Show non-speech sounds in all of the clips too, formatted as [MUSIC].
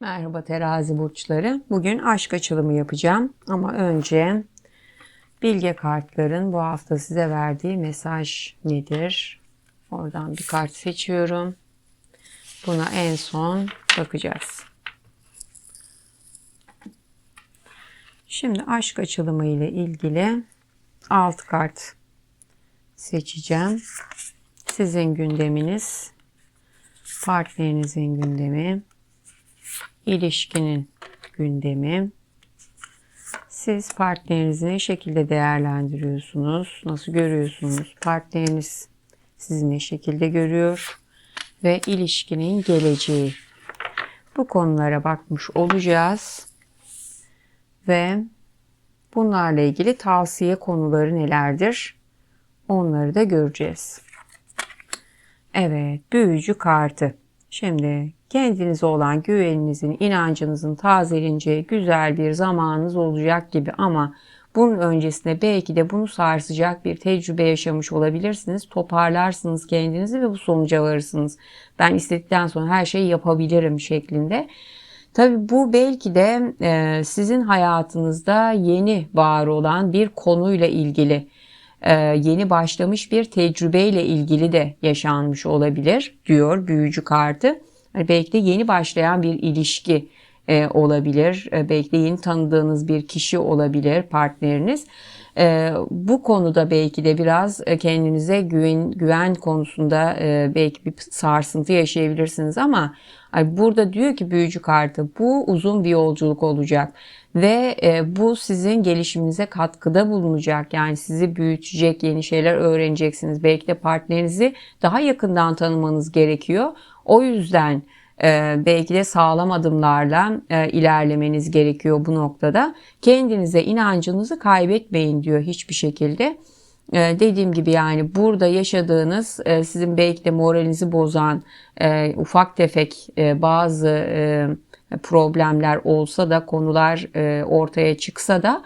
Merhaba terazi burçları. Bugün aşk açılımı yapacağım. Ama önce bilge kartların bu hafta size verdiği mesaj nedir? Oradan bir kart seçiyorum. Buna en son bakacağız. Şimdi aşk açılımı ile ilgili 6 kart seçeceğim. Sizin gündeminiz, partnerinizin gündemi, ilişkinin gündemi. Siz partnerinizi ne şekilde değerlendiriyorsunuz? Nasıl görüyorsunuz? Partneriniz sizi ne şekilde görüyor? Ve ilişkinin geleceği. Bu konulara bakmış olacağız. Ve bunlarla ilgili tavsiye konuları nelerdir? Onları da göreceğiz. Evet, büyücü kartı. Şimdi kendinize olan güveninizin, inancınızın tazeleneceği güzel bir zamanınız olacak gibi ama bunun öncesinde belki de bunu sarsacak bir tecrübe yaşamış olabilirsiniz. Toparlarsınız kendinizi ve bu sonuca varırsınız. Ben istedikten sonra her şeyi yapabilirim şeklinde. Tabii bu belki de e, sizin hayatınızda yeni var olan bir konuyla ilgili e, yeni başlamış bir tecrübeyle ilgili de yaşanmış olabilir diyor büyücü kartı. Hani belki de yeni başlayan bir ilişki e, olabilir. E, belki de yeni tanıdığınız bir kişi olabilir partneriniz. E, bu konuda belki de biraz e, kendinize güven, güven konusunda e, belki bir sarsıntı yaşayabilirsiniz ama burada diyor ki büyücü kartı bu uzun bir yolculuk olacak ve e, bu sizin gelişiminize katkıda bulunacak. Yani sizi büyütecek, yeni şeyler öğreneceksiniz. Belki de partnerinizi daha yakından tanımanız gerekiyor. O yüzden e, belki de sağlam adımlarla e, ilerlemeniz gerekiyor bu noktada. Kendinize inancınızı kaybetmeyin diyor hiçbir şekilde. E, dediğim gibi yani burada yaşadığınız e, sizin belki de moralinizi bozan e, ufak tefek e, bazı e, problemler olsa da konular e, ortaya çıksa da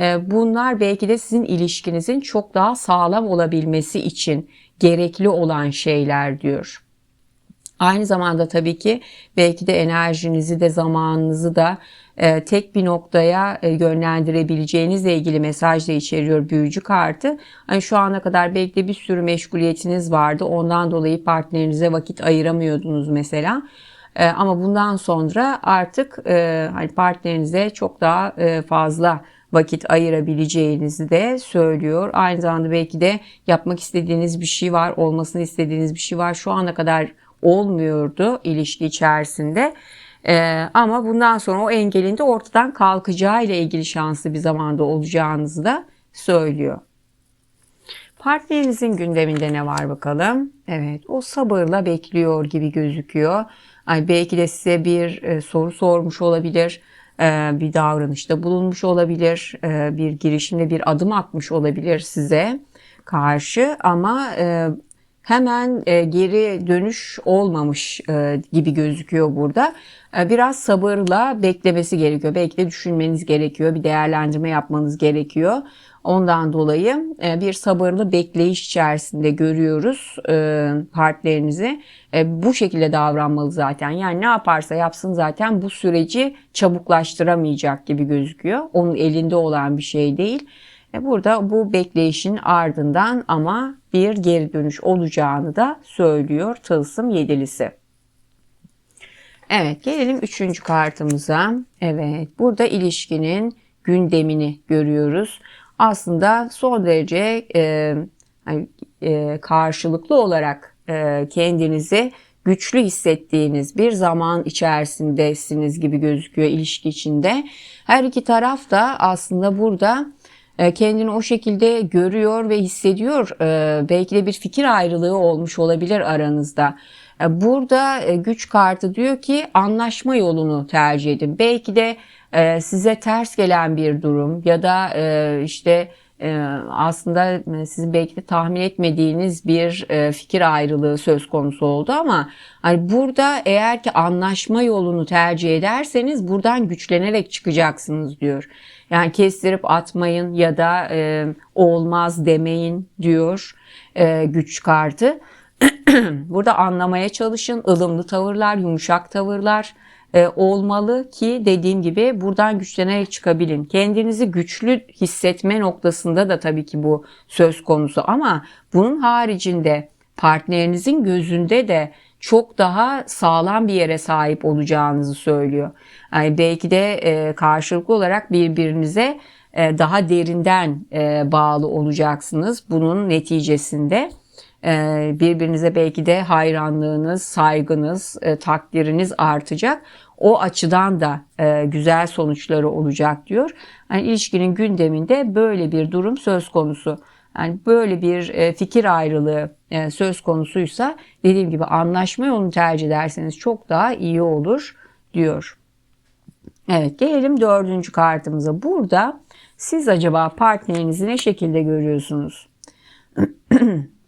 e, bunlar belki de sizin ilişkinizin çok daha sağlam olabilmesi için gerekli olan şeyler diyor. Aynı zamanda tabii ki belki de enerjinizi de zamanınızı da e, tek bir noktaya e, yönlendirebileceğinizle ilgili mesaj da içeriyor büyücü kartı. Hani şu ana kadar belki de bir sürü meşguliyetiniz vardı. Ondan dolayı partnerinize vakit ayıramıyordunuz mesela. E, ama bundan sonra artık e, hani partnerinize çok daha fazla vakit ayırabileceğinizi de söylüyor. Aynı zamanda belki de yapmak istediğiniz bir şey var, olmasını istediğiniz bir şey var. Şu ana kadar olmuyordu ilişki içerisinde. Ee, ama bundan sonra o engelin de ortadan kalkacağı ile ilgili şanslı bir zamanda olacağınızı da söylüyor. Partnerinizin gündeminde ne var bakalım? Evet, o sabırla bekliyor gibi gözüküyor. Ay belki de size bir e, soru sormuş olabilir, e, bir davranışta bulunmuş olabilir, e, bir girişimde bir adım atmış olabilir size karşı ama e, hemen e, geri dönüş olmamış e, gibi gözüküyor burada. E, biraz sabırla beklemesi gerekiyor. Belki de düşünmeniz gerekiyor, bir değerlendirme yapmanız gerekiyor. Ondan dolayı e, bir sabırlı bekleyiş içerisinde görüyoruz e, partnerinizi. E, bu şekilde davranmalı zaten. Yani ne yaparsa yapsın zaten bu süreci çabuklaştıramayacak gibi gözüküyor. Onun elinde olan bir şey değil. Burada bu bekleyişin ardından ama bir geri dönüş olacağını da söylüyor Tılsım Yedilisi. Evet gelelim üçüncü kartımıza. Evet burada ilişkinin gündemini görüyoruz. Aslında son derece e, e, karşılıklı olarak e, kendinizi güçlü hissettiğiniz bir zaman içerisindesiniz gibi gözüküyor ilişki içinde. Her iki taraf da aslında burada e, kendini o şekilde görüyor ve hissediyor. E, belki de bir fikir ayrılığı olmuş olabilir aranızda. E, burada güç kartı diyor ki anlaşma yolunu tercih edin. Belki de size ters gelen bir durum ya da işte aslında sizin belki de tahmin etmediğiniz bir fikir ayrılığı söz konusu oldu ama hani burada eğer ki anlaşma yolunu tercih ederseniz buradan güçlenerek çıkacaksınız diyor. Yani kestirip atmayın ya da e, olmaz demeyin diyor e, güç kartı. [CLEARS THROAT] Burada anlamaya çalışın. ılımlı tavırlar, yumuşak tavırlar e, olmalı ki dediğim gibi buradan güçlenerek çıkabilin. Kendinizi güçlü hissetme noktasında da tabii ki bu söz konusu ama bunun haricinde partnerinizin gözünde de çok daha sağlam bir yere sahip olacağınızı söylüyor. Yani belki de e, karşılıklı olarak birbirinize e, daha derinden e, bağlı olacaksınız bunun neticesinde. E, birbirinize belki de hayranlığınız, saygınız, e, takdiriniz artacak. O açıdan da e, güzel sonuçları olacak diyor. Yani ilişkinin gündeminde böyle bir durum söz konusu. Yani böyle bir e, fikir ayrılığı e, söz konusuysa dediğim gibi anlaşma yolunu tercih ederseniz çok daha iyi olur diyor. Evet gelelim dördüncü kartımıza. Burada siz acaba partnerinizi ne şekilde görüyorsunuz? [CLEARS THROAT]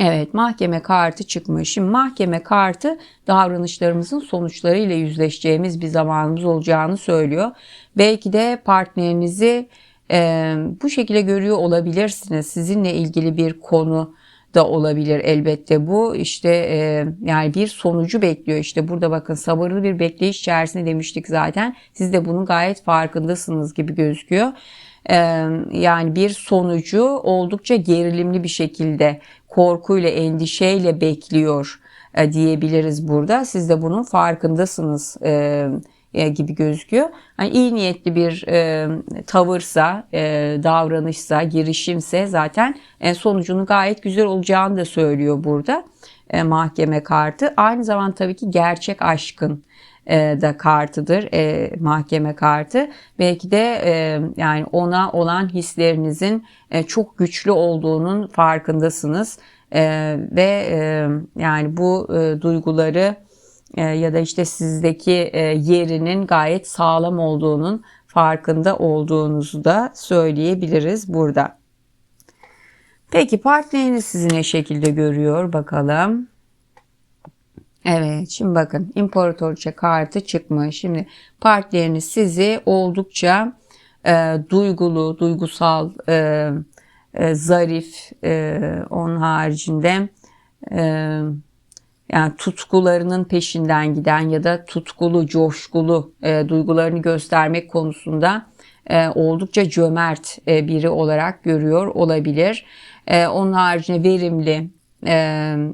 Evet mahkeme kartı çıkmış. Şimdi mahkeme kartı davranışlarımızın sonuçlarıyla yüzleşeceğimiz bir zamanımız olacağını söylüyor. Belki de partnerinizi e, bu şekilde görüyor olabilirsiniz. Sizinle ilgili bir konu da olabilir elbette bu işte e, yani bir sonucu bekliyor işte burada bakın sabırlı bir bekleyiş içerisinde demiştik zaten siz de bunun gayet farkındasınız gibi gözüküyor e, yani bir sonucu oldukça gerilimli bir şekilde korkuyla endişeyle bekliyor e, diyebiliriz burada siz de bunun farkındasınız e, e, gibi gözüküyor. Yani iyi niyetli bir e, tavırsa, e, davranışsa, girişimse zaten e, sonucunun gayet güzel olacağını da söylüyor burada e, mahkeme kartı. Aynı zamanda tabii ki gerçek aşkın da kartıdır e, mahkeme kartı. Belki de e, yani ona olan hislerinizin e, çok güçlü olduğunun farkındasınız e, ve e, yani bu e, duyguları e, ya da işte sizdeki e, yerinin gayet sağlam olduğunun farkında olduğunuzu da söyleyebiliriz burada. Peki partneriniz sizi ne şekilde görüyor bakalım. Evet şimdi bakın imparatorça kartı çıkmış. Şimdi partneriniz sizi oldukça e, duygulu, duygusal, e, e, zarif, e, onun haricinde e, yani tutkularının peşinden giden ya da tutkulu, coşkulu e, duygularını göstermek konusunda e, oldukça cömert e, biri olarak görüyor olabilir. E, onun haricinde verimli,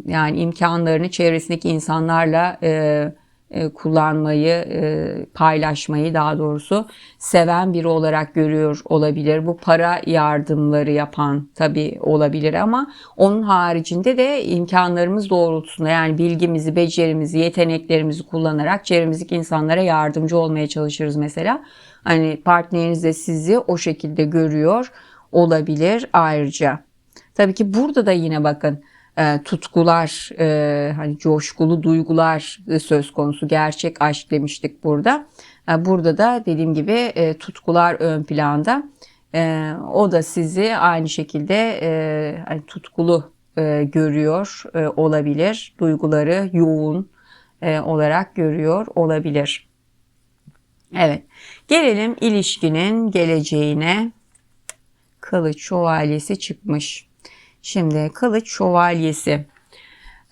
yani imkanlarını çevresindeki insanlarla kullanmayı, paylaşmayı daha doğrusu seven biri olarak görüyor olabilir. Bu para yardımları yapan tabii olabilir ama onun haricinde de imkanlarımız doğrultusunda yani bilgimizi, becerimizi, yeteneklerimizi kullanarak çevremizdeki insanlara yardımcı olmaya çalışırız mesela. Hani partneriniz de sizi o şekilde görüyor olabilir ayrıca. Tabii ki burada da yine bakın e, tutkular, e, hani coşkulu duygular söz konusu. Gerçek aşk demiştik burada. E, burada da dediğim gibi e, tutkular ön planda. E, o da sizi aynı şekilde e, hani tutkulu e, görüyor e, olabilir. Duyguları yoğun e, olarak görüyor olabilir. Evet. Gelelim ilişkinin geleceğine. Kılıç şövalyesi çıkmış. Şimdi kılıç şövalyesi.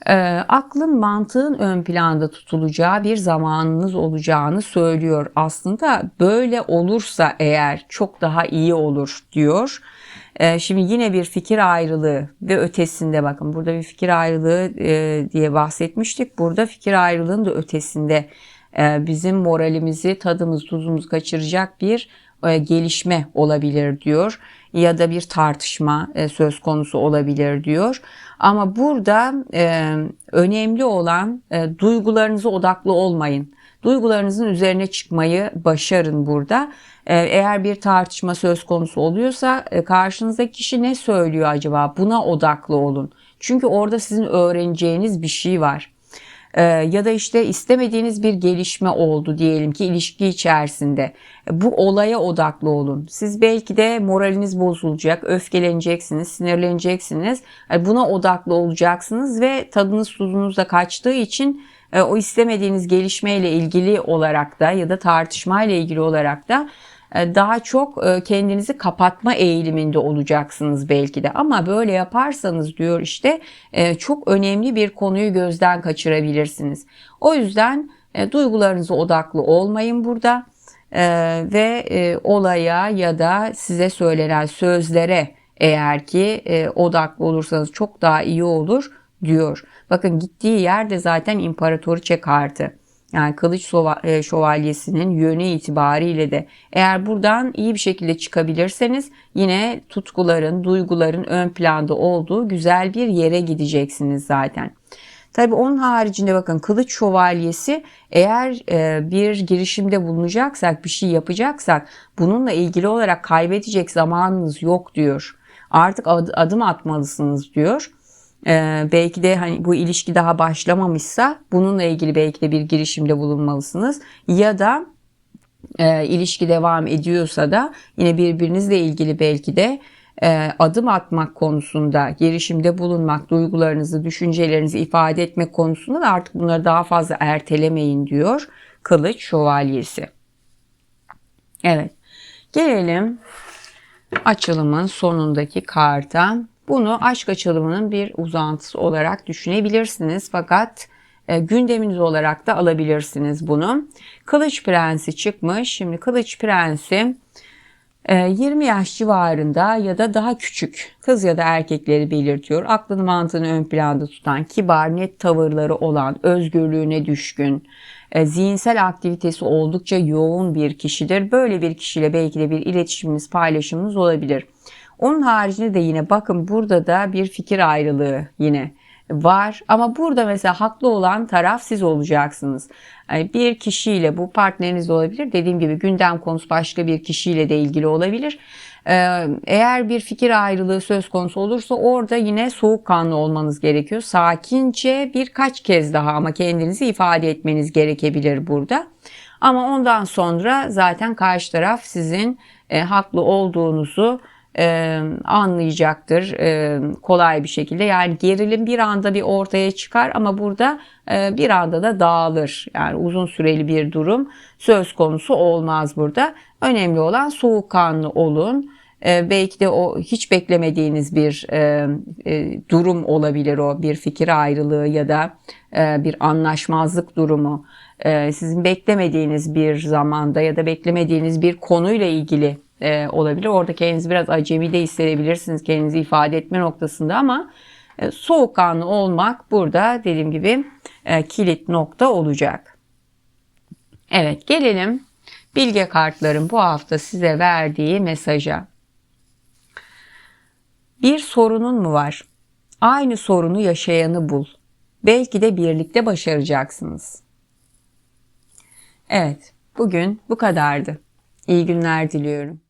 E, aklın mantığın ön planda tutulacağı bir zamanınız olacağını söylüyor. Aslında böyle olursa eğer çok daha iyi olur diyor. E, şimdi yine bir fikir ayrılığı ve ötesinde bakın burada bir fikir ayrılığı e, diye bahsetmiştik. Burada fikir ayrılığının da ötesinde e, bizim moralimizi, tadımız, tuzumuz kaçıracak bir gelişme olabilir diyor ya da bir tartışma e, söz konusu olabilir diyor. Ama burada e, önemli olan e, duygularınıza odaklı olmayın. Duygularınızın üzerine çıkmayı başarın burada. E, eğer bir tartışma söz konusu oluyorsa e, karşınızdaki kişi ne söylüyor acaba? Buna odaklı olun. Çünkü orada sizin öğreneceğiniz bir şey var. Ee, ya da işte istemediğiniz bir gelişme oldu diyelim ki ilişki içerisinde. Bu olaya odaklı olun. Siz belki de moraliniz bozulacak, öfkeleneceksiniz, sinirleneceksiniz. Buna odaklı olacaksınız ve tadınız tuzunuz da kaçtığı için e, o istemediğiniz gelişmeyle ilgili olarak da ya da tartışmayla ilgili olarak da daha çok e, kendinizi kapatma eğiliminde olacaksınız belki de ama böyle yaparsanız diyor işte e, çok önemli bir konuyu gözden kaçırabilirsiniz. O yüzden E, duygularınıza odaklı olmayın burada ve olaya ya da size söylenen sözlere eğer ki odaklı olursanız çok daha iyi olur diyor. Bakın gittiği yerde zaten imparatoriçe kartı. Yani kılıç e, şövalyesinin yönü itibariyle de eğer buradan iyi bir şekilde çıkabilirseniz yine tutkuların, duyguların ön planda olduğu güzel bir yere gideceksiniz zaten. Tabi onun haricinde bakın kılıç şövalyesi eğer e, bir girişimde bulunacaksak, bir şey yapacaksak bununla ilgili olarak kaybedecek zamanınız yok diyor. Artık adım atmalısınız diyor. Ee, belki de hani bu ilişki daha başlamamışsa bununla ilgili belki de bir girişimde bulunmalısınız. Ya da e, ilişki devam ediyorsa da yine birbirinizle ilgili belki de e, adım atmak konusunda, girişimde bulunmak, duygularınızı, düşüncelerinizi ifade etmek konusunda da artık bunları daha fazla ertelemeyin diyor Kılıç Şövalyesi. Evet. Gelelim açılımın sonundaki karta. Bunu aşk açılımının bir uzantısı olarak düşünebilirsiniz. Fakat e, gündeminiz olarak da alabilirsiniz bunu. Kılıç Prensi çıkmış. Şimdi Kılıç Prensi 20 e, yaş civarında ya da daha küçük kız ya da erkekleri belirtiyor. Aklını mantığını ön planda tutan, kibar, net tavırları olan, özgürlüğüne düşkün, e, zihinsel aktivitesi oldukça yoğun bir kişidir. Böyle bir kişiyle belki de bir iletişimimiz, paylaşımımız olabilir. Onun haricinde de yine bakın burada da bir fikir ayrılığı yine var ama burada mesela haklı olan taraf siz olacaksınız. Yani bir kişiyle bu partneriniz olabilir. Dediğim gibi gündem konusu başka bir kişiyle de ilgili olabilir. Ee, eğer bir fikir ayrılığı söz konusu olursa orada yine soğukkanlı olmanız gerekiyor. Sakince birkaç kez daha ama kendinizi ifade etmeniz gerekebilir burada. Ama ondan sonra zaten karşı taraf sizin e, haklı olduğunuzu e, anlayacaktır e, kolay bir şekilde. Yani gerilim bir anda bir ortaya çıkar ama burada e, bir anda da dağılır. Yani uzun süreli bir durum söz konusu olmaz burada. Önemli olan soğukkanlı olun. E, belki de o hiç beklemediğiniz bir e, e, durum olabilir o bir fikir ayrılığı ya da e, bir anlaşmazlık durumu. E, sizin beklemediğiniz bir zamanda ya da beklemediğiniz bir konuyla ilgili e, olabilir. Orada kendinizi biraz acemi de hissedebilirsiniz kendinizi ifade etme noktasında ama e, soğukkanlı olmak burada dediğim gibi e, kilit nokta olacak. Evet gelelim bilge kartların bu hafta size verdiği mesaja. Bir sorunun mu var? Aynı sorunu yaşayanı bul. Belki de birlikte başaracaksınız. Evet, bugün bu kadardı. İyi günler diliyorum.